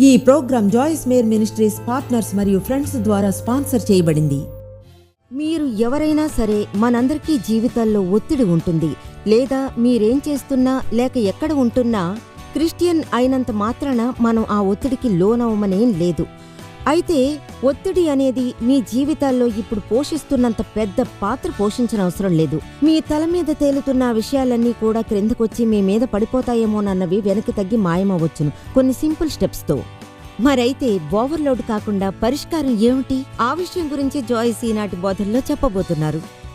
ఈ programme Joyce Meyer ministries partners మరియు friends ద్వారా స్పాన్సర్ చేయబడింది. మీరు ఎవరైనా సరే మనందరికీ జీవితాల్లో ఒత్తిడి ఉంటుంది. లేదా మీరేం చేస్తున్నా లేక ఎక్కడ ఉంటున్నా క్రిస్టియన్ అయినంత మాత్రాన మనం ఆ ఒత్తిడికి లోనవమనేం లేదు. అయితే ఒత్తిడి అనేది మీ జీవితాల్లో ఇప్పుడు పోషిస్తున్నంత పెద్ద పాత్ర పోషించనవసరం లేదు. మీ తల మీద తేలుతున్న విషయాలన్నీ కూడా క్రిందకొచ్చి మీ మీద పడిపోతాయేమోనన్నవి వెనక్కి తగ్గి మాయమవ్వచ్చును. కొన్ని సింపుల్ స్టెప్స్తో మరైతే ఓవర్లోడ్ కాకుండా పరిష్కారం ఏమిటి? ఆ విషయం గురించి జాయిస్ ఈనాటి బోధనలో చెప్పబోతున్నారు.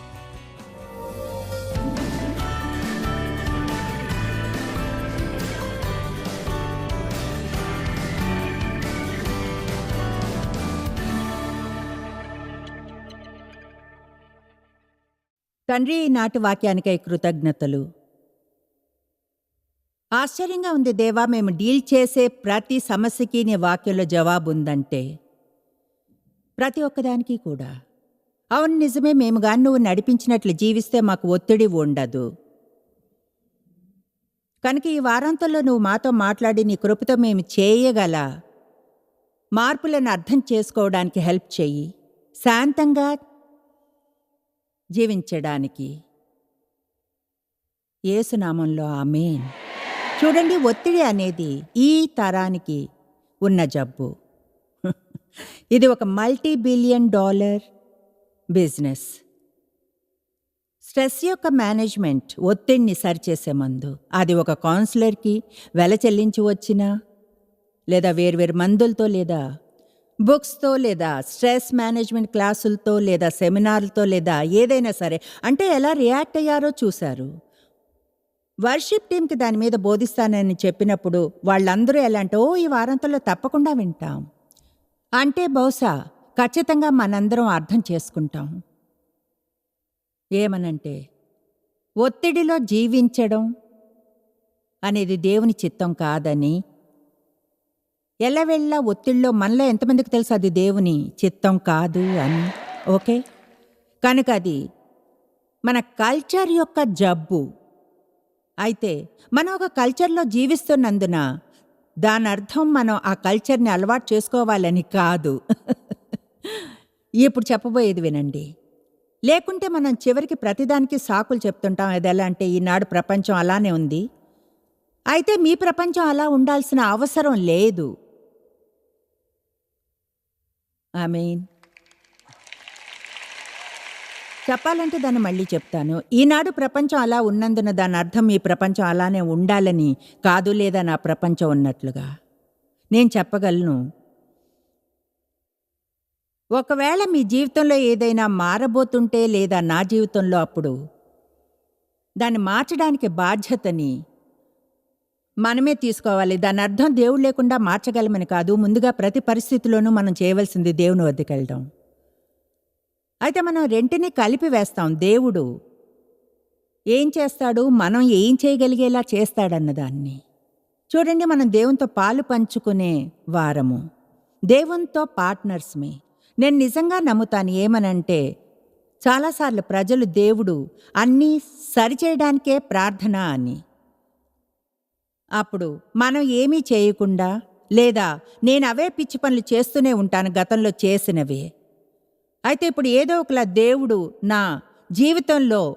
తండ్రి నాటి వాక్యానికై కృతజ్ఞతలు. ఆశ్చర్యంగా ఉంది దేవా మేము డీల్ చేసే ప్రతి సమస్యకి నీ వాక్యంలో జవాబు ఉందంటే ప్రతి ఒక్కదానికి కూడా. అవును నిజమే మేము కానీ నువ్వు నడిపించినట్లు జీవిస్తే మాకు ఒత్తిడి ఉండదు. కనుక ఈ వారాంతంలో నువ్వు మాతో మాట్లాడి నీ కృపతో మేము చేయగల మార్పులను అర్థం చేసుకోవడానికి హెల్ప్ చెయ్యి. శాంతంగా జీవించడానికి. ఏసునామంలో ఆమెన్. చూడండి ఒత్తిడి అనేది ఈ తరానికి ఉన్న జబ్బు. ఇది ఒక multi billion dollar business. Stress యొక్క మేనేజ్మెంట్ ఒత్తిడిని సరిచేసే మందు. అది ఒక కౌన్సిలర్కి వెల చెల్లించి వచ్చినా లేదా వేర్వేరు మందులతో లేదా బుక్స్తో లేదా స్ట్రెస్ మేనేజ్మెంట్ క్లాసులతో లేదా సెమినార్లతో లేదా ఏదైనా సరే అంటే ఎలా రియాక్ట్ అయ్యారో చూశారు. వర్షిప్ టీంకి దాని మీద బోధిస్తానని చెప్పినప్పుడు వాళ్ళందరూ ఎలా అంటే ఓ ఈ వారాంతంలో తప్పకుండా వింటాం. అంటే బహుశా ఖచ్చితంగా మనందరం అర్థం చేసుకుంటాం. ఏమనంటే ఒత్తిడిలో జీవించడం అనేది దేవుని చిత్తం కాదని ఎల్లవేళ్ళ ఒత్తిడిలో మనలో ఎంతమందికి తెలుసు అది దేవుని చిత్తం కాదు అని? ఓకే? కనుక అది మన కల్చర్ యొక్క జబ్బు. అయితే మనం ఒక కల్చర్లో జీవిస్తున్నందున దాని అర్థం మనం ఆ కల్చర్ని అలవాటు చేసుకోవాలని కాదు. ఇప్పుడు చెప్పబోయేది వినండి. లేకుంటే మనం చివరికి ప్రతిదానికి సాకులు చెప్తుంటాం అది ఎలా అంటే ఈనాడు ప్రపంచం అలానే ఉంది. అయితే మీ ప్రపంచం అలా ఉండాల్సిన అవసరం లేదు. ఐ మీన్ చెప్పాలంటే దాన్ని మళ్ళీ చెప్తాను. ఈనాడు ప్రపంచం అలా ఉన్నందున దాని అర్థం ఈ ప్రపంచం అలానే ఉండాలని కాదు లేదా నా ప్రపంచం ఉన్నట్లుగా? నేను చెప్పగలను. ఒకవేళ మీ జీవితంలో ఏదైనా మారబోతుంటే లేదా నా జీవితంలో అప్పుడు దాన్ని మార్చడానికి బాధ్యతని మనమే తీసుకోవాలి. దాని అర్థం దేవుడు లేకుండా మార్చగలమని కాదు. ముందుగా ప్రతి పరిస్థితిలోనూ మనం చేయవలసింది దేవుని వద్దకు వెళ్ళడం. అయితే మనం రెంటిని కలిపి వేస్తాం. దేవుడు ఏం చేస్తాడు? మనం ఏం చేయగలిగేలా చేస్తాడన్న దాన్ని. చూడండి మనం దేవునితో పాలు పంచుకునే వారము. దేవునితో పార్ట్నర్స్మి నేను నిజంగా నమ్ముతాను ఏమనంటే చాలాసార్లు ప్రజలు దేవుడు అన్నీ సరిచేయడానికే ప్రార్థన అని. అప్పుడు మనం ఏమీ చేయకుండా లేదా నేను అవే పిచ్చి పనులు చేస్తూనే ఉంటాను గతంలో చేసినవే. అయితే ఇప్పుడు ఏదో ఒకలా దేవుడు నా జీవితంలో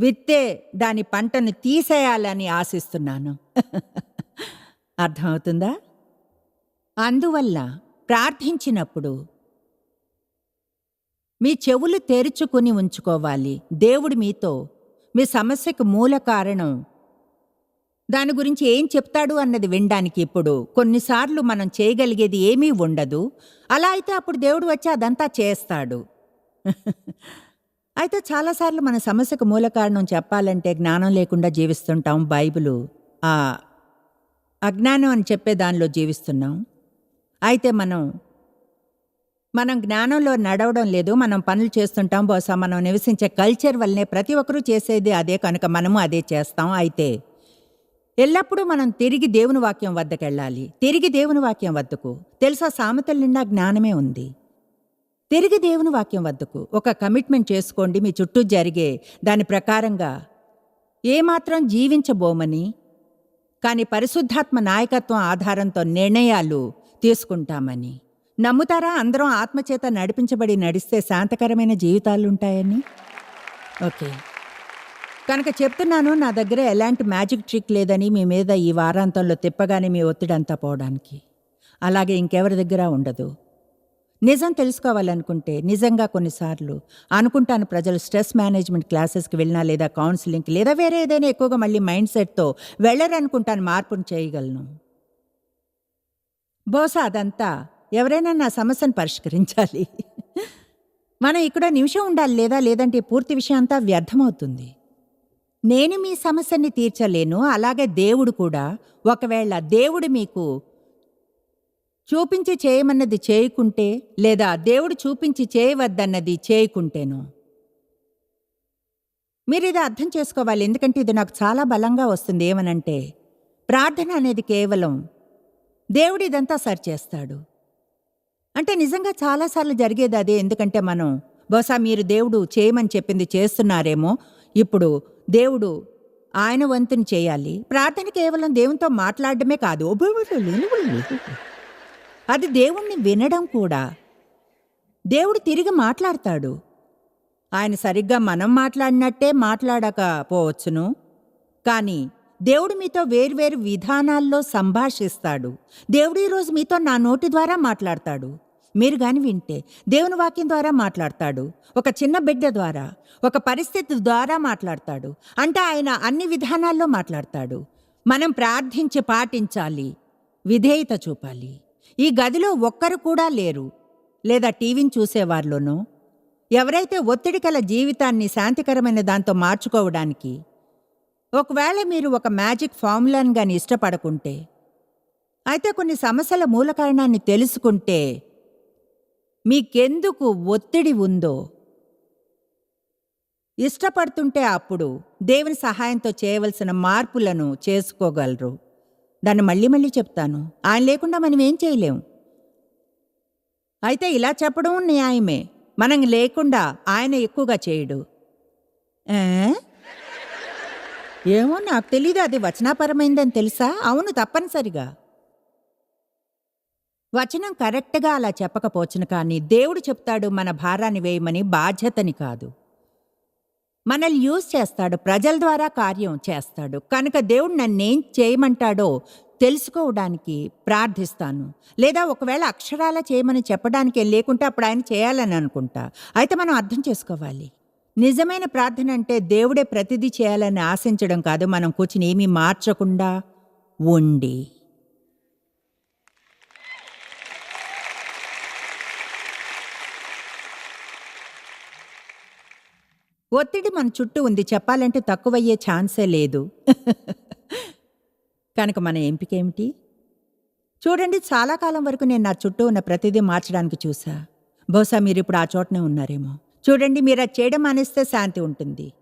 విత్తే దాని పంటను తీసేయాలని ఆశిస్తున్నాను. అర్థమవుతుందా? అందువల్ల ప్రార్థించినప్పుడు మీ చెవులు తెరుచుకుని ఉంచుకోవాలి. దేవుడు మీతో మీ సమస్యకు మూల కారణం దాని గురించి ఏం చెప్తాడు అన్నది వినడానికి ఇప్పుడు కొన్నిసార్లు మనం చేయగలిగేది ఏమీ ఉండదు. అలా అయితే అప్పుడు దేవుడు వచ్చి అదంతా చేస్తాడు. అయితే చాలాసార్లు మన సమస్యకు మూల కారణం చెప్పాలంటే జ్ఞానం లేకుండా జీవిస్తుంటాం బైబిలు. ఆ అజ్ఞానం అని చెప్పే దానిలో జీవిస్తున్నాం. అయితే మనం మనం జ్ఞానంలో నడవడం లేదు మనం పనులు చేస్తుంటాం బహుశా మనం నివసించే కల్చర్ వల్లనే ప్రతి ఒక్కరూ చేసేది అదే కనుక మనము అదే చేస్తాం అయితే ఎల్లప్పుడూ మనం తిరిగి దేవుని వాక్యం వద్దకెళ్ళాలి. తిరిగి దేవుని వాక్యం వద్దకు. తెలుసా సామెతల నిండా జ్ఞానమే ఉంది. తిరిగి దేవుని వాక్యం వద్దకు. ఒక కమిట్మెంట్ చేసుకోండి. మీ చుట్టూ జరిగే దాని ప్రకారంగా ఏమాత్రం జీవించబోమని కానీ పరిశుద్ధాత్మ నాయకత్వం ఆధారంతో నిర్ణయాలు తీసుకుంటామని. నమ్ముతారా? అందరం ఆత్మచేత నడిపించబడి నడిస్తే శాంతకరమైన జీవితాలుంటాయని ఓకే. కనుక చెప్తున్నాను నా దగ్గర ఎలాంటి మ్యాజిక్ ట్రిక్ లేదని మీ మీద ఈ వారాంతంలో తిప్పగానే మీ ఒత్తిడంతా పోవడానికి. అలాగే ఇంకెవరి దగ్గర ఉండదు. నిజం తెలుసుకోవాలనుకుంటే నిజంగా కొన్నిసార్లు అనుకుంటాను ప్రజలు స్ట్రెస్ మేనేజ్మెంట్ క్లాసెస్కి వెళ్ళినా లేదా కౌన్సిలింగ్కి లేదా వేరే ఏదైనా ఎక్కువగా మళ్ళీ మైండ్ సెట్తో వెళ్ళరనుకుంటాను మార్పును చేయగలను. బహుశా అదంతా ఎవరైనా నా సమస్యను పరిష్కరించాలి. మనం ఇక్కడ నిమిషం ఉండాలి లేదా లేదంటే పూర్తి విషయం అంతా వ్యర్థమవుతుంది. నేను మీ సమస్యని తీర్చలేను అలాగే దేవుడు కూడా. ఒకవేళ దేవుడు మీకు చూపించి చేయమన్నది చేయకుంటే లేదా దేవుడు చూపించి చేయవద్దన్నది చేయకుంటేను. మీరు ఇది అర్థం చేసుకోవాలి ఎందుకంటే ఇది నాకు చాలా బలంగా వస్తుంది. ఏమనంటే ప్రార్థన అనేది కేవలం దేవుడు ఇదంతా సరిచేస్తాడు అంటే నిజంగా చాలాసార్లు జరిగేది అదే ఎందుకంటే మనం బహుశా మీరు దేవుడు చేయమని చెప్పింది చేస్తున్నారేమో. ఇప్పుడు దేవుడు ఆయన వంతుని చేయాలి. ప్రార్థన కేవలం దేవునితో మాట్లాడడమే కాదు. అది దేవుణ్ణి వినడం కూడా. దేవుడు తిరిగి మాట్లాడతాడు. ఆయన సరిగ్గా మనం మాట్లాడినట్టే మాట్లాడకపోవచ్చును. కానీ దేవుడు మీతో వేర్వేరు విధానాల్లో సంభాషిస్తాడు. దేవుడు ఈరోజు మీతో నా నోటి ద్వారా మాట్లాడతాడు. మీరు గాని వింటే దేవుని వాక్యం ద్వారా మాట్లాడతాడు. ఒక చిన్న బిడ్డ ద్వారా ఒక పరిస్థితి ద్వారా మాట్లాడతాడు. అంటే ఆయన అన్ని విధానాల్లో మాట్లాడతాడు. మనం ప్రార్థించి పాటించాలి విధేయత చూపాలి. ఈ గదిలో ఒక్కరు కూడా లేరు. లేదా టీవీని చూసేవారిలోనూ ఎవరైతే ఒత్తిడి కల జీవితాన్ని శాంతికరమైన దాంతో మార్చుకోవడానికి ఒకవేళ మీరు ఒక మ్యాజిక్ ఫార్ములాని కానీ ఇష్టపడకుంటే అయితే కొన్ని సమస్యల మూల కారణాన్ని తెలుసుకుంటే మీకెందుకు ఒత్తిడి ఉందో? ఇష్టపడుతుంటే అప్పుడు దేవుని సహాయంతో చేయవలసిన మార్పులను చేసుకోగలరు. దాన్ని మళ్ళీ మళ్ళీ చెప్తాను. ఆయన లేకుండా మనం ఏం చేయలేము అయితే ఇలా చెప్పడం న్యాయమే. మనం లేకుండా ఆయన ఎక్కువగా చేయడు. ఏమో నాకు తెలీదు. అది వచనాపరమైందని తెలుసా? అవును తప్పనిసరిగా. వచనం కరెక్ట్గా అలా చెప్పకపోవచ్చును కానీ దేవుడు చెప్తాడు మన భారాన్ని వేయమని బాధ్యతని కాదు. మనల్ని యూజ్ చేస్తాడు ప్రజల ద్వారా కార్యం చేస్తాడు. కనుక దేవుడు నన్నేం చేయమంటాడో తెలుసుకోవడానికి ప్రార్థిస్తాను. లేదా ఒకవేళ అక్షరాల చేయమని చెప్పడానికి లేకుంటే అప్పుడు ఆయన చేయాలని అనుకుంటా. అయితే మనం అర్థం చేసుకోవాలి. నిజమైన ప్రార్థన అంటే దేవుడే ప్రతిదీ చేయాలని ఆశించడం కాదు. మనం కూర్చుని ఏమీ మార్చకుండా ఉండి ఒత్తిడి మన చుట్టూ ఉంది. చెప్పాలంటే తక్కువయ్యే ఛాన్సే లేదు. కనుక మన ఎంపిక ఏమిటి? చూడండి చాలా కాలం వరకు నేను నా చుట్టూ ఉన్న ప్రతిదీ మార్చడానికి చూసా. బహుశా మీరు ఇప్పుడు ఆ చోటనే ఉన్నారేమో. చూడండి మీరు అది చేయడం మానేస్తే శాంతి ఉంటుంది.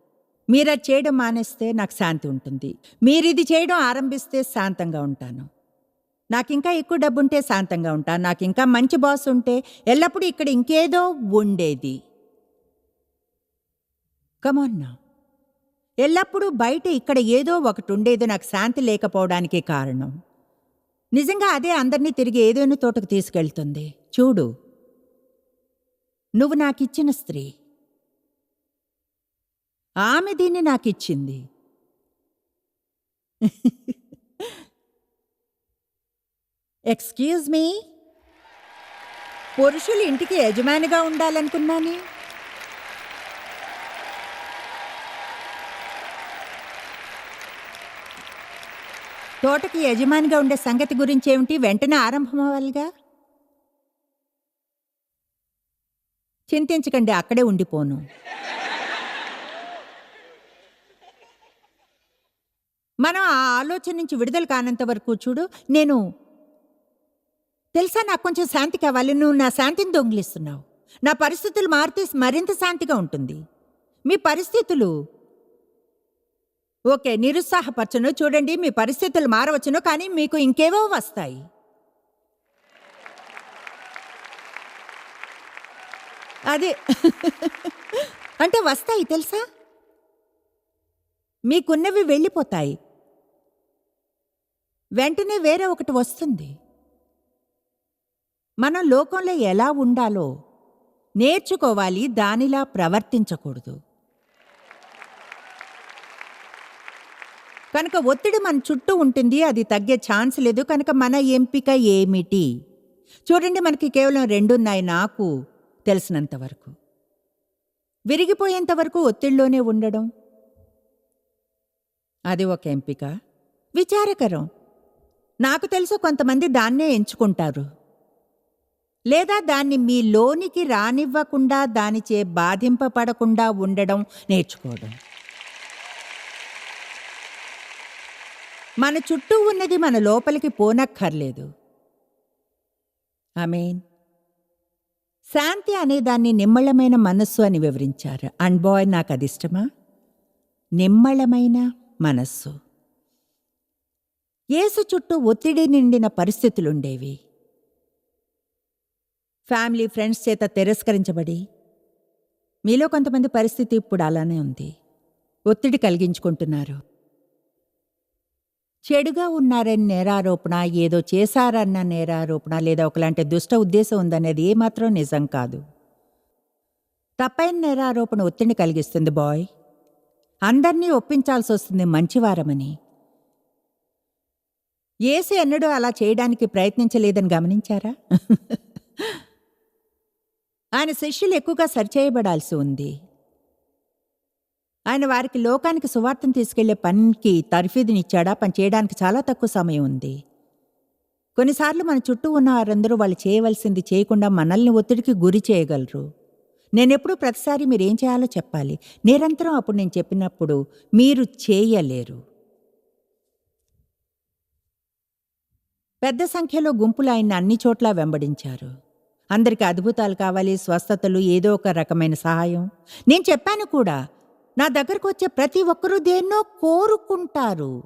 మీరు అది చేయడం మానేస్తే నాకు శాంతి ఉంటుంది. మీరు ఇది చేయడం ఆరంభిస్తే శాంతంగా ఉంటాను. నాకు ఇంకా ఎక్కువ డబ్బు ఉంటే శాంతంగా ఉంటాను. నాకు ఇంకా మంచి బాస్ ఉంటే ఎల్లప్పుడూ ఇక్కడ ఇంకేదో ఉండేది. కమాన్ నా ఎల్లప్పుడూ బయట ఇక్కడ ఏదో ఒకటి ఉండేది నాకు శాంతి లేకపోవడానికి కారణం. నిజంగా అదే అందరినీ తిరిగి ఏదైనా తోటకు తీసుకెళ్తుంది. చూడు. నువ్వు నాకిచ్చిన స్త్రీ. ఆమె దీన్ని నాకిచ్చింది. ఎక్స్క్యూజ్ మీ పురుషులు ఇంటికి యజమానిగా ఉండాలనుకున్నాను. తోటకి యజమానిగా ఉండే సంగతి గురించి ఏమిటి వెంటనే ఆరంభమవ్వాలిగా? చింతించకండి అక్కడే ఉండిపోను. మనం ఆ ఆలోచన నుంచి విడుదల కానంత వరకు చూడు నేను తెలుసా నాకు కొంచెం శాంతి కావాలి నువ్వు నా శాంతిని దొంగిలిస్తున్నావు. నా పరిస్థితులు మారితే మరింత శాంతిగా ఉంటుంది. మీ పరిస్థితులు ఓకే నిరుత్సాహపరచను. చూడండి మీ పరిస్థితులు మారవచ్చును కానీ మీకు ఇంకేవో వస్తాయి. అదే. అంటే వస్తాయి తెలుసా? మీకున్నవి వెళ్ళిపోతాయి. వెంటనే వేరే ఒకటి వస్తుంది. మనం లోకంలో ఎలా ఉండాలో నేర్చుకోవాలి దానిలా ప్రవర్తించకూడదు. కనుక ఒత్తిడి మన చుట్టూ ఉంటుంది అది తగ్గే ఛాన్స్ లేదు. కనుక మన ఎంపిక ఏమిటి? చూడండి మనకి కేవలం రెండున్నాయి నాకు తెలిసినంత వరకు. విరిగిపోయేంత వరకు ఒత్తిడిలోనే ఉండడం. అది ఒక ఎంపిక. విచారకరం. నాకు తెలుసు కొంతమంది దాన్నే ఎంచుకుంటారు. లేదా దాన్ని మీ లోనికి రానివ్వకుండా దానిచే బాధింపపడకుండా ఉండడం నేర్చుకోవడం. మన చుట్టూ ఉన్నది మన లోపలికి పోనక్కర్లేదు. మీన్ శాంతి అనే దాన్ని నిమ్మళమైన మనస్సు అని వివరించారు. అండ్ బాయ్ నాకు అది ఇష్టమా నిమ్మళమైన మనస్సు. యేసు చుట్టూ ఒత్తిడి నిండిన పరిస్థితులుండేవి. ఫ్యామిలీ ఫ్రెండ్స్ చేత తిరస్కరించబడి మీలో కొంతమంది పరిస్థితి ఇప్పుడు అలానే ఉంది. ఒత్తిడి కలిగించుకుంటున్నారు. చెడుగా ఉన్నారని నేరారోపణ ఏదో చేశారన్న నేరారోపణ లేదా ఒకలాంటి దుష్ట ఉద్దేశం ఉందనేది ఏమాత్రం నిజం కాదు. తప్పైన నేరారోపణ ఒత్తిడిని కలిగిస్తుంది బాయ్. అందర్నీ ఒప్పించాల్సి వస్తుంది మంచివారమని. ఏసు ఎన్నడూ అలా చేయడానికి ప్రయత్నించలేదని గమనించారా? ఆయన శిష్యులు ఎక్కువగా సరిచేయబడాల్సి ఉంది. ఆయన వారికి లోకానికి సువార్తను తీసుకెళ్ళే పనికి తర్ఫీదునిచ్చాడా? పని చేయడానికి చాలా తక్కువ సమయం ఉంది. కొన్నిసార్లు మన చుట్టూ ఉన్న వారందరూ వాళ్ళు చేయవలసింది చేయకుండా మనల్ని ఒత్తిడికి గురి చేయగలరు. నేనెప్పుడు ప్రతిసారి మీరేం చేయాలో చెప్పాలి. నిరంతరం అప్పుడు నేను చెప్పినప్పుడు మీరు చేయలేరు. పెద్ద సంఖ్యలో గుంపులు ఆయన్ని అన్ని చోట్ల వెంబడించారు. అందరికి అద్భుతాలు కావాలి స్వస్థతలు ఏదో ఒక రకమైన సహాయం. నేను చెప్పాను కూడా నా దగ్గరకు వచ్చే ప్రతి ఒక్కరూ దేన్నో కోరుకుంటారు.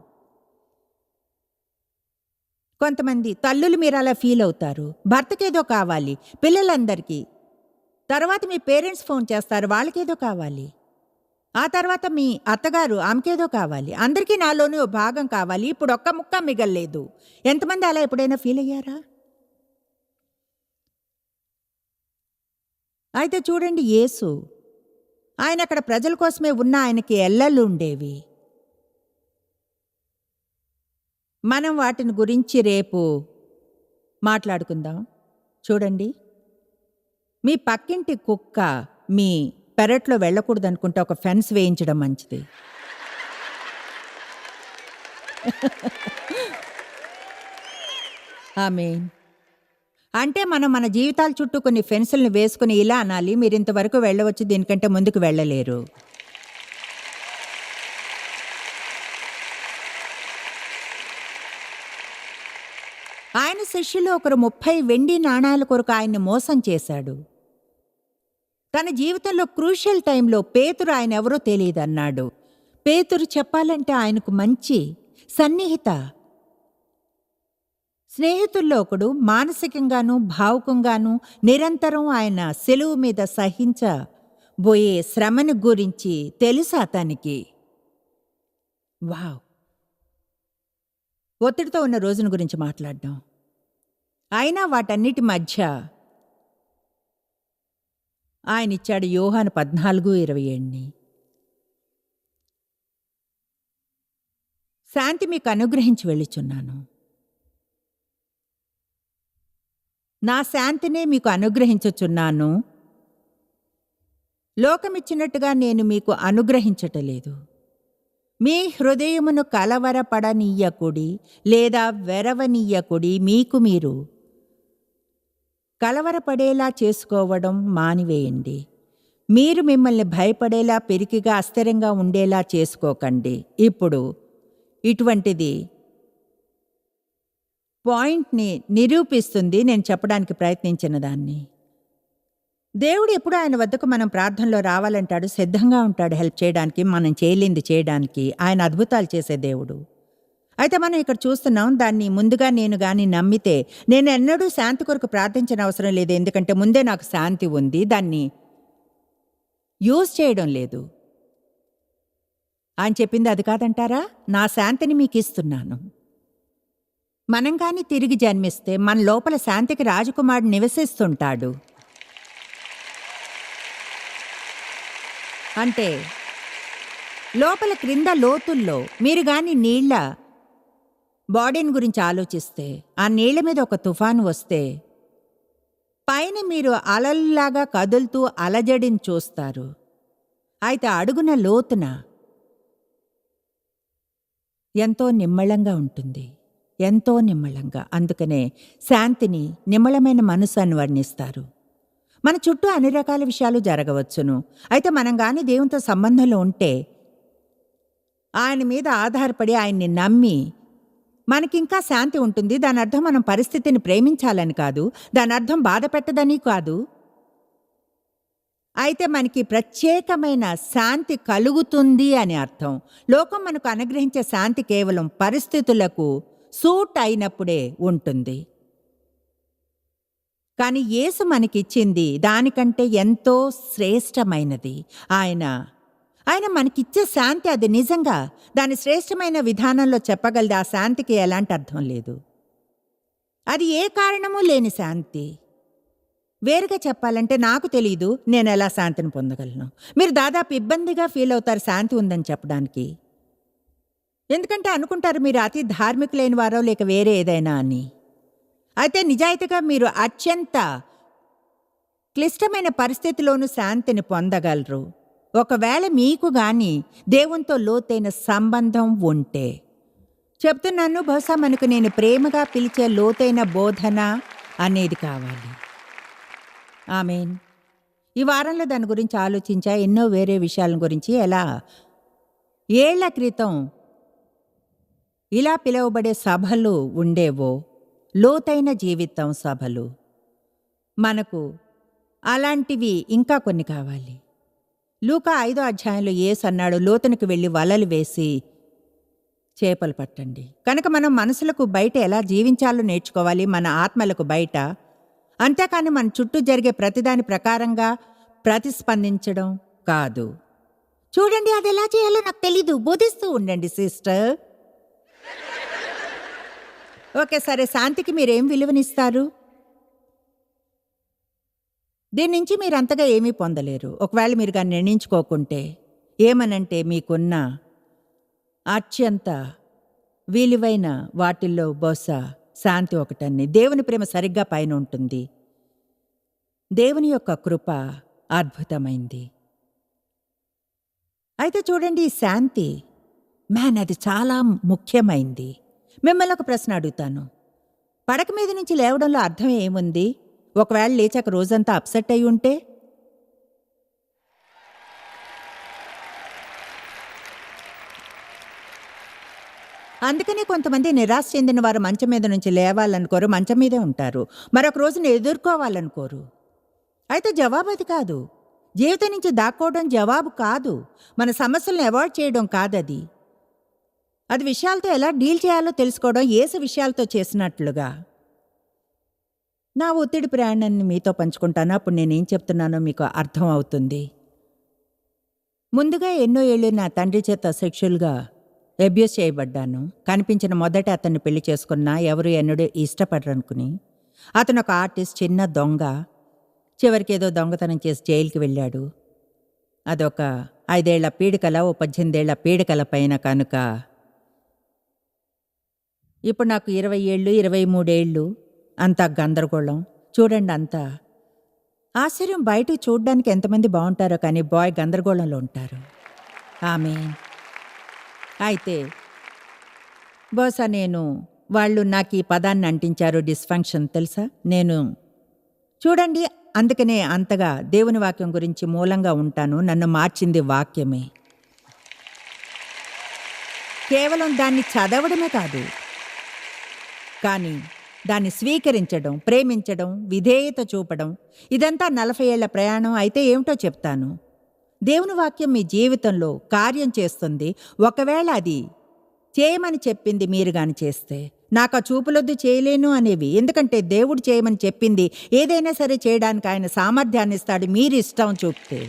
కొంతమంది తల్లులు మీరు అలా ఫీల్ అవుతారు. భర్తకేదో కావాలి పిల్లలందరికీ. తర్వాత మీ పేరెంట్స్ ఫోన్ చేస్తారు వాళ్ళకేదో కావాలి. ఆ తర్వాత మీ అత్తగారు ఆమెకేదో కావాలి. అందరికీ నాలోనే ఓ భాగం కావాలి. ఇప్పుడు ఒక్క ముక్క మిగల్లేదు. ఎంతమంది అలా ఎప్పుడైనా ఫీల్ అయ్యారా? అయితే చూడండి యేసు. ఆయన అక్కడ ప్రజల కోసమే ఉన్న ఆయనకి ఎల్లలు ఉండేవి. మనం వాటిని గురించి రేపు మాట్లాడుకుందాం. చూడండి. మీ పక్కింటి కుక్క మీ పెరట్లో వెళ్ళకూడదు అనుకుంటే ఒక ఫెన్స్ వేయించడం మంచిది. ఆమె అంటే మనం మన జీవితాల చుట్టూ కొన్ని ఫెన్సుల్ని వేసుకుని ఇలా అనాలి. మీరు ఇంతవరకు వెళ్ళవచ్చు దీనికంటే ముందుకు వెళ్ళలేరు. ఆయన శిష్యులు ఒకరు ముప్పై వెండి నాణాల కొరకు ఆయన్ని మోసం చేశాడు. తన జీవితంలో క్రూషియల్ టైంలో పేతురు ఆయన ఎవరో తెలియదన్నాడు. పేతురు చెప్పాలంటే ఆయనకు మంచి సన్నిహిత స్నేహితుల్లో ఒకడు మానసికంగాను భావుకంగాను నిరంతరం ఆయన సెలువు మీద సహించబోయే శ్రమను గురించి తెలుసు అతనికి? వావ్! ఒత్తిడితో ఉన్న రోజున గురించి మాట్లాడడం. అయినా వాటన్నిటి మధ్య ఆయన ఇచ్చాడు యోహాను పద్నాలుగు ఇరవై ఏడుని. శాంతి మీకు అనుగ్రహించి వెళ్ళుచున్నాను. నా శాంతినే మీకు అనుగ్రహించుచున్నాను. లోకమిచ్చినట్టుగా నేను మీకు అనుగ్రహించటలేదు. మీ హృదయమును కలవరపడనీయకుడి లేదా వెరవనీయకుడి మీకు మీరు కలవరపడేలా చేసుకోవడం మానివేయండి. మీరు మిమ్మల్ని భయపడేలా పెరికిగా అస్థిరంగా ఉండేలా చేసుకోకండి. ఇప్పుడు ఇటువంటిది పాయింట్ని నిరూపిస్తుంది. నేను చెప్పడానికి ప్రయత్నించిన దాన్ని. దేవుడు ఎప్పుడు ఆయన వద్దకు మనం ప్రార్థనలో రావాలంటాడు? సిద్ధంగా ఉంటాడు హెల్ప్ చేయడానికి మనం చేయలేంది చేయడానికి. ఆయన అద్భుతాలు చేసే దేవుడు. అయితే మనం ఇక్కడ చూస్తున్నాం దాన్ని ముందుగా నేను కానీ నమ్మితే నేను ఎన్నడూ శాంతి కొరకు ప్రార్థించిన అవసరం లేదు. ఎందుకంటే ముందే నాకు శాంతి ఉంది. దాన్ని యూజ్ చేయడం లేదు. ఆయన చెప్పింది అది కాదంటారా? నా శాంతిని మీకు ఇస్తున్నాను. మనం కాని తిరిగి జన్మిస్తే మన లోపల శాంతికి రాజకుమారుడు నివసిస్తుంటాడు. అంటే లోపల క్రింద లోతుల్లో మీరు గాని నీళ్ళ బాడీని గురించి ఆలోచిస్తే ఆ నీళ్ళ మీద ఒక తుఫాను వస్తే పైన మీరు అలల్లాగా కదులుతూ అలజడిని చూస్తారు. అయితే అడుగున లోతున ఎంతో నిమ్మళంగా ఉంటుంది. ఎంతో నిమ్మళంగా. అందుకనే శాంతిని నిమ్మళమైన మనసు అని వర్ణిస్తారు. మన చుట్టూ అన్ని రకాల విషయాలు జరగవచ్చును. అయితే మనం గాని దేవునితో సంబంధంలో ఉంటే ఆయన మీద ఆధారపడి ఆయన్ని నమ్మి మనకింకా శాంతి ఉంటుంది. దాని అర్థం మనం పరిస్థితిని ప్రేమించాలని కాదు. దాని అర్థం బాధ పెట్టదని కాదు. అయితే మనకి ప్రత్యేకమైన శాంతి కలుగుతుంది అని అర్థం. లోకం మనకు అనుగ్రహించే శాంతి కేవలం పరిస్థితులకు సూట్ అయినప్పుడే ఉంటుంది. కానీ యేసు మనకిచ్చింది దానికంటే ఎంతో శ్రేష్టమైనది. ఆయన ఆయన మనకిచ్చే శాంతి అది నిజంగా. దాని శ్రేష్టమైన విధానంలో చెప్పగలది ఆ శాంతికి ఎలాంటి అర్థం లేదు. అది ఏ కారణము లేని శాంతి. వేరుగా చెప్పాలంటే నాకు తెలియదు నేను ఎలా శాంతిని పొందగలను. మీరు దాదాపు ఇబ్బందిగా ఫీల్ అవుతారు శాంతి ఉందని చెప్పడానికి. ఎందుకంటే అనుకుంటారు మీరు అతి ధార్మికులైన వారో లేక వేరే ఏదైనా అని. అయితే నిజాయితీగా మీరు అత్యంత క్లిష్టమైన పరిస్థితిలోనూ శాంతిని పొందగలరు. ఒకవేళ మీకు కానీ దేవునితో లోతైన సంబంధం ఉంటే. చెప్తున్నాను బహుశా మనకు నేను ప్రేమగా పిలిచే లోతైన బోధన అనేది కావాలి. ఆమెన్. ఈ వారంలో దాని గురించి ఆలోచించా ఎన్నో వేరే విషయాల గురించి. ఎలా? ఏళ్ళ క్రితం ఇలా పిలువబడే సభలు ఉండేవో లోతైన జీవితం సభలు. మనకు అలాంటివి ఇంకా కొన్ని కావాలి. లూకా ఐదో అధ్యాయంలో ఏసు అన్నాడు లోతునికి వెళ్ళి వలలు వేసి చేపలు పట్టండి. కనుక మనం మనసులకు బయట ఎలా జీవించాలో నేర్చుకోవాలి మన ఆత్మలకు బయట. అంతేకాని మన చుట్టూ జరిగే ప్రతిదాని ప్రకారంగా ప్రతిస్పందించడం కాదు. చూడండి అది ఎలా చేయాలో నాకు తెలీదు. బోధిస్తూ ఉండండి సిస్టర్. ఓకే సరే. శాంతికి మీరేం విలువనిస్తారు? దీని నుంచి మీరు అంతగా ఏమీ పొందలేరు. ఒకవేళ మీరు కానీ నిర్ణయించుకోకుంటే ఏమనంటే మీకున్న అత్యంత విలువైన వాటిల్లో బహుశా శాంతి ఒకటన్ని దేవుని ప్రేమ సరిగ్గా పైన ఉంటుంది. దేవుని యొక్క కృప అద్భుతమైంది. అయితే చూడండి ఈ శాంతి మ్యాన్ అది చాలా ముఖ్యమైంది. మిమ్మల్ని ఒక ప్రశ్న అడుగుతాను. పడక మీద నుంచి లేవడంలో అర్థం ఏముంది? ఒకవేళ లేచాక రోజంతా అప్సెట్ అయి ఉంటే? అందుకనే కొంతమంది నిరాశ చెందిన వారు మంచం మీద నుంచి లేవాలనుకోరు మంచం మీదే ఉంటారు. మరొక రోజును ఎదుర్కోవాలనుకోరు. అయితే జవాబు అది కాదు. జీవితం నుంచి దాక్కోవడం జవాబు కాదు. మన సమస్యలను అవాయిడ్ చేయడం కాదది. అది విషయాలతో ఎలా డీల్ చేయాలో తెలుసుకోవడం ఏసు విషయాలతో చేసినట్లుగా. నా ఒత్తిడి ప్రయాణాన్ని మీతో పంచుకుంటాను. అప్పుడు నేనేం చెప్తున్నానో మీకు అర్థం అవుతుంది. ముందుగా ఎన్నో ఏళ్ళు నా తండ్రి చేత సెక్షువల్గా అబ్యూస్ చేయబడ్డాను. కనిపించిన మొదట అతన్ని పెళ్ళి చేసుకున్నా ఎవరు ఎన్నడూ ఇష్టపడరనుకుని. అతను ఒక ఆర్టిస్ట్ చిన్న దొంగ. చివరికి ఏదో దొంగతనం చేసి జైలుకి వెళ్ళాడు. అదొక ఐదేళ్ళ పీడికల ఓ పద్దెనిమిదేళ్ళ పీడికల పైన కనుక ఇప్పుడు నాకు ఇరవై ఏళ్ళు ఇరవై మూడేళ్ళు. అంతా గందరగోళం. చూడండి అంతా. ఆశ్చర్యం బయట చూడడానికి ఎంతమంది బాగుంటారో కానీ బాయ్ గందరగోళంలో ఉంటారు. ఆమె అయితే బహుశా నేను వాళ్ళు నాకు ఈ పదాన్ని అంటించారు డిస్ఫంక్షన్ తెలుసా? నేను చూడండి అందుకనే అంతగా దేవుని వాక్యం గురించి మూలంగా ఉంటాను. నన్ను మార్చింది వాక్యమే. కేవలం దాన్ని చదవడమే కాదు కానీ దాన్ని స్వీకరించడం ప్రేమించడం విధేయత చూపడం ఇదంతా నలభై ఏళ్ళ ప్రయాణం అయితే ఏమిటో చెప్తాను. దేవుని వాక్యం మీ జీవితంలో కార్యం చేస్తుంది. ఒకవేళ అది చేయమని చెప్పింది మీరు గాని చేస్తే నాకు ఆ చూపులొద్దు చేయలేను అనేవి. ఎందుకంటే దేవుడు చేయమని చెప్పింది ఏదైనా సరే చేయడానికి ఆయన సామర్థ్యాన్ని ఇస్తాడు. మీరు ఇష్టం చూపితే.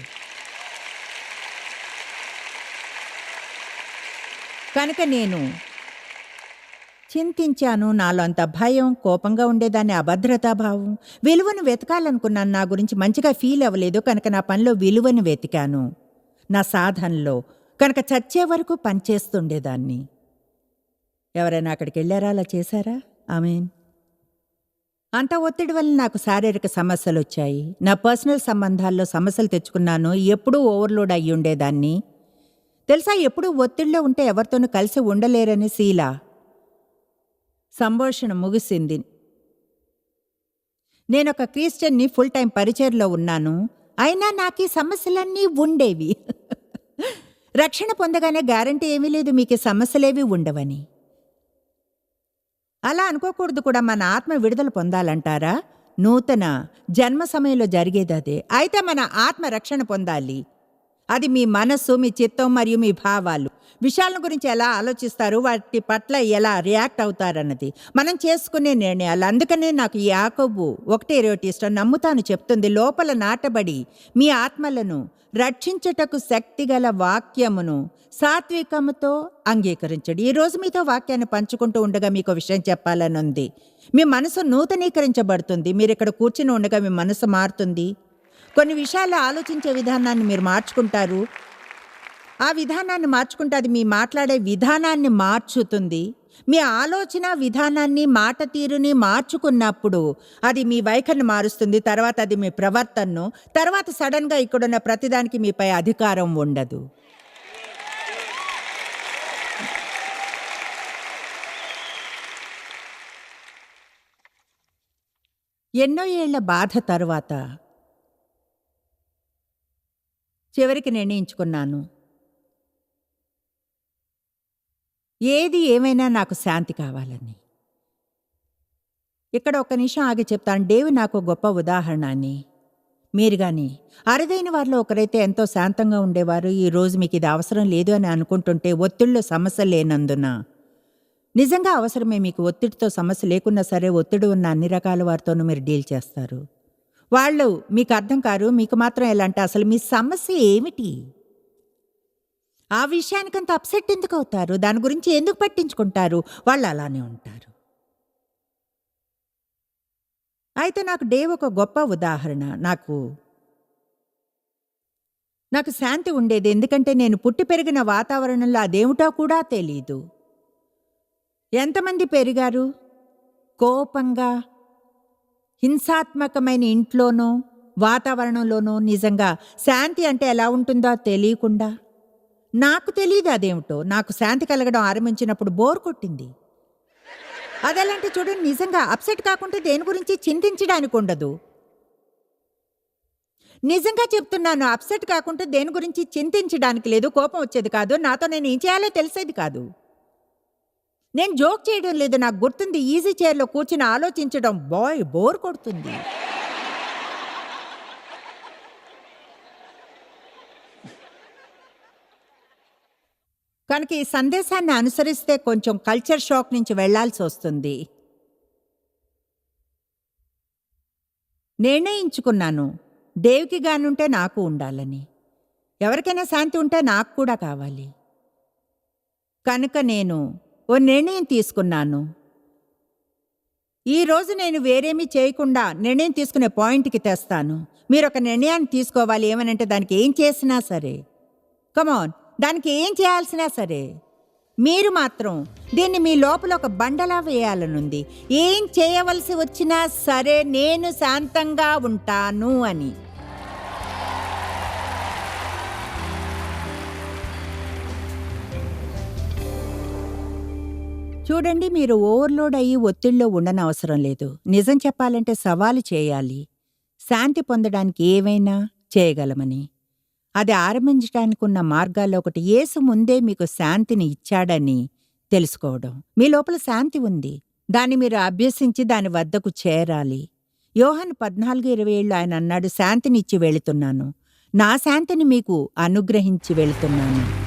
కనుక నేను చింతించాను. నాలో అంత భయం కోపంగా ఉండేదాన్ని అభద్రతా భావం. విలువను వెతకాలనుకున్నాను. నా గురించి మంచిగా ఫీల్ అవ్వలేదు. కనుక నా పనిలో విలువను వెతికాను. నా సాధనలో కనుక చచ్చే వరకు పనిచేస్తుండేదాన్ని. ఎవరైనా అక్కడికి వెళ్ళారా? అలా చేశారా? ఆమెన్. అంత ఒత్తిడి వల్ల నాకు శారీరక సమస్యలు వచ్చాయి. నా పర్సనల్ సంబంధాల్లో సమస్యలు తెచ్చుకున్నాను. ఎప్పుడూ ఓవర్లోడ్ అయ్యి ఉండేదాన్ని. తెలుసా? ఎప్పుడూ ఒత్తిడిలో ఉంటే ఎవరితోనూ కలిసి ఉండలేరని శీలా. సంభాషణ ముగిసింది. నేను ఒక క్రిస్టియన్ని ఫుల్ టైం పరిచయలో ఉన్నాను. అయినా నాకు ఈ సమస్యలన్నీ ఉండేవి. రక్షణ పొందగానే గ్యారంటీ ఏమీ లేదు మీకు సమస్యలేవి ఉండవని. అలా అనుకోకూడదు కూడా మన ఆత్మ విడుదల పొందాలంటారా? నూతన జన్మ సమయంలో జరిగేది అదే అయితే మన ఆత్మ రక్షణ పొందాలి. అది మీ మనస్సు మీ చిత్తం మరియు మీ భావాలు. విషయాల గురించి ఎలా ఆలోచిస్తారు? వాటి పట్ల ఎలా రియాక్ట్ అవుతారన్నది. మనం చేసుకునే నిర్ణయాలు. అందుకనే నాకు ఈ యాకోబు ఒకటి ఇరవై ఇష్టం. నమ్ముతాను చెప్తుంది. లోపల నాటబడి మీ ఆత్మలను రక్షించుటకు శక్తిగల వాక్యమును సాత్వికముతో అంగీకరించడు. ఈ రోజు మీతో వాక్యాన్ని పంచుకుంటూ ఉండగా మీకు విషయం చెప్పాలని ఉంది మీ మనసు నూతనీకరించబడుతుంది. మీరు ఇక్కడ కూర్చుని ఉండగా మీ మనసు మారుతుంది. కొన్ని విషయాలు ఆలోచించే విధానాన్ని మీరు మార్చుకుంటారు. ఆ విధానాన్ని మార్చుకుంటే అది మీ మాట్లాడే విధానాన్ని మార్చుతుంది. మీ ఆలోచన విధానాన్ని మాట తీరుని మార్చుకున్నప్పుడు అది మీ వైఖరిని మారుస్తుంది. తర్వాత అది మీ ప్రవర్తనను తర్వాత సడన్గా ఇక్కడున్న ప్రతిదానికి మీపై అధికారం ఉండదు. ఎన్నో ఏళ్ళ బాధ తరువాత చివరికి నిర్ణయించుకున్నాను. ఏది ఏమైనా నాకు శాంతి కావాలని. ఇక్కడ ఒక్క నిమిషం ఆగి చెప్తాను. డేవి నాకు గొప్ప ఉదాహరణ అని. మీరు కానీ అరుదైన వారిలో ఒకరైతే ఎంతో శాంతంగా ఉండేవారు. ఈ రోజు మీకు ఇది అవసరం లేదు అని అనుకుంటుంటే ఒత్తిడిలో సమస్య లేనందున. నిజంగా అవసరమే మీకు ఒత్తిడితో సమస్య లేకున్నా సరే ఒత్తిడి ఉన్న అన్ని రకాల వారితోనూ మీరు డీల్ చేస్తారు. వాళ్ళు మీకు అర్థం కారు మీకు మాత్రం ఎలా అంటే అసలు మీ సమస్య ఏమిటి? ఆ విషయానికంత అప్సెట్ ఎందుకు అవుతారు? దాని గురించి ఎందుకు పట్టించుకుంటారు? వాళ్ళు అలానే ఉంటారు. అయితే నాకు డేవ్ ఒక గొప్ప ఉదాహరణ. నాకు నాకు శాంతి ఉండేది. ఎందుకంటే నేను పుట్టి పెరిగిన వాతావరణంలో అదేమిటో కూడా తెలీదు. ఎంతమంది పెరిగారు? కోపంగా హింసాత్మకమైన ఇంట్లోనో వాతావరణంలోనో నిజంగా శాంతి అంటే ఎలా ఉంటుందో తెలియకుండా నాకు తెలియదు అదేమిటో. నాకు శాంతి కలగడం ఆరంభించినప్పుడు బోర్ కొట్టింది. అదెలాంటి చూడండి నిజంగా అప్సెట్ కాకుండా దేని గురించి చింతించడానికి ఉండదు. నిజంగా చెప్తున్నాను అప్సెట్ కాకుండా దేని గురించి చింతించడానికి లేదు కోపం వచ్చేది కాదు నాతో నేను ఏం చేయాలో తెలిసేది కాదు. నేను జోక్ చేయడం లేదు నాకు గుర్తుంది ఈజీ చైర్లో కూర్చుని ఆలోచించడం బాయ్ బోర్ కొడుతుంది. కనుక ఈ సందేశాన్ని అనుసరిస్తే కొంచెం కల్చర్ షాక్ నుంచి వెళ్ళాల్సి వస్తుంది. నిర్ణయించుకున్నాను దేవికి గానుంటే నాకు ఉండాలని. ఎవరికైనా శాంతి ఉంటే నాకు కూడా కావాలి. కనుక నేను ఓ నిర్ణయం తీసుకున్నాను. ఈ రోజు నేను వేరేమీ చేయకుండా నిర్ణయం తీసుకునే పాయింట్కి తెస్తాను. మీరు ఒక నిర్ణయాన్ని తీసుకోవాలి ఏమనంటే దానికి ఏం చేసినా సరే. కమాన్ దానికి ఏం చేయాల్సినా సరే. మీరు మాత్రం దీన్ని మీ లోపల ఒక బండలా వేయాలనుంది. ఏం చేయవలసి వచ్చినా సరే నేను శాంతంగా ఉంటాను అని. చూడండి మీరు ఓవర్లోడ్ అయ్యి ఒత్తిడిలో ఉండనవసరం లేదు. నిజం చెప్పాలంటే సవాలు చేయాలి. శాంతి పొందడానికి ఏవైనా చేయగలమని. అది ఆరంభించడానికి ఉన్న మార్గాల్లో ఒకటి యేసు ముందే మీకు శాంతిని ఇచ్చాడని తెలుసుకోవడం. మీ లోపల శాంతి ఉంది. దాన్ని మీరు అభ్యసించి దాని వద్దకు చేరాలి. యోహన్ పద్నాలుగు ఇరవై ఏళ్ళు ఆయన అన్నాడు శాంతినిచ్చి వెళుతున్నాను. నా శాంతిని మీకు అనుగ్రహించి వెళుతున్నాను.